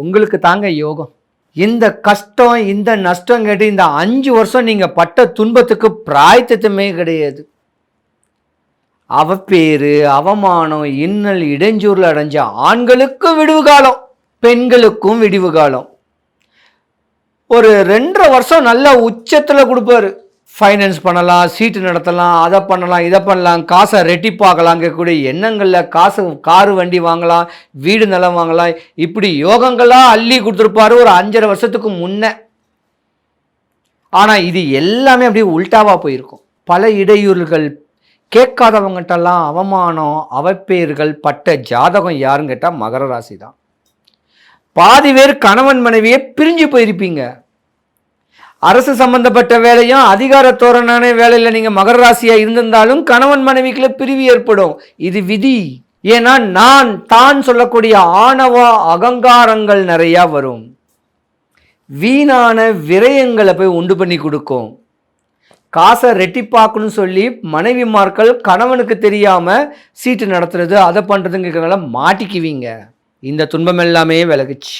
உங்களுக்கு தாங்க யோகம். இந்த கஷ்டம் இந்த நஷ்டம் கேட்டு இந்த அஞ்சு வருஷம் நீங்கள் பட்ட துன்பத்துக்கு பிராயத்தத்துமே கிடையாது. அவப்பேரு அவமானம் இன்னல் இடைஞ்சூரில் அடைஞ்ச ஆண்களுக்கும் விடுவு காலம் பெண்களுக்கும் விடிவு காலம். ஒரு ரெண்டரை வருஷம் நல்ல உச்சத்தில் கொடுப்பாரு. ஃபைனான்ஸ் பண்ணலாம் சீட்டு நடத்தலாம் அதை பண்ணலாம் இதை பண்ணலாம் காசை ரெட்டிப்பாக்கலாம் கேட்கக்கூடிய எண்ணங்களில் காசு காரு வண்டி வாங்கலாம் வீடு நிலம் வாங்கலாம். இப்படி யோகங்களாக அள்ளி கொடுத்துருப்பாரு ஒரு அஞ்சரை வருஷத்துக்கு முன்னே. ஆனால் இது எல்லாமே அப்படியே உல்டாவாக போயிருக்கும். பல இடையூறுகள் கேட்காதவங்ககிட்டலாம் அவமானம் அவப்பேர்கள் பட்ட ஜாதகம் யாருன்னு கேட்டால் மகர ராசி தான் பாதி பேர் கணவன் மனைவியே பிரிஞ்சு போயிருப்பீங்க. அரசு சம்பந்தப்பட்ட வேலையும் அதிகார தோரணான வேலையில் நீங்கள் மகர ராசியாக இருந்திருந்தாலும் கணவன் மனைவிக்குள்ள பிரிவு ஏற்படும். இது விதி. ஏன்னா நான் தான் சொல்லக்கூடிய ஆணவ அகங்காரங்கள் நிறையா வரும். வீணான விரயங்களை போய் உண்டு பண்ணி கொடுக்கும். காசை ரெட்டிப்பாக்கணும்னு சொல்லி மனைவிமார்கள் கணவனுக்கு தெரியாமல் சீட்டு நடத்துறது அதை பண்ணுறதுங்கிறதுனால மாட்டிக்குவீங்க. இந்த துன்பம் எல்லாமே விலகுச்சு.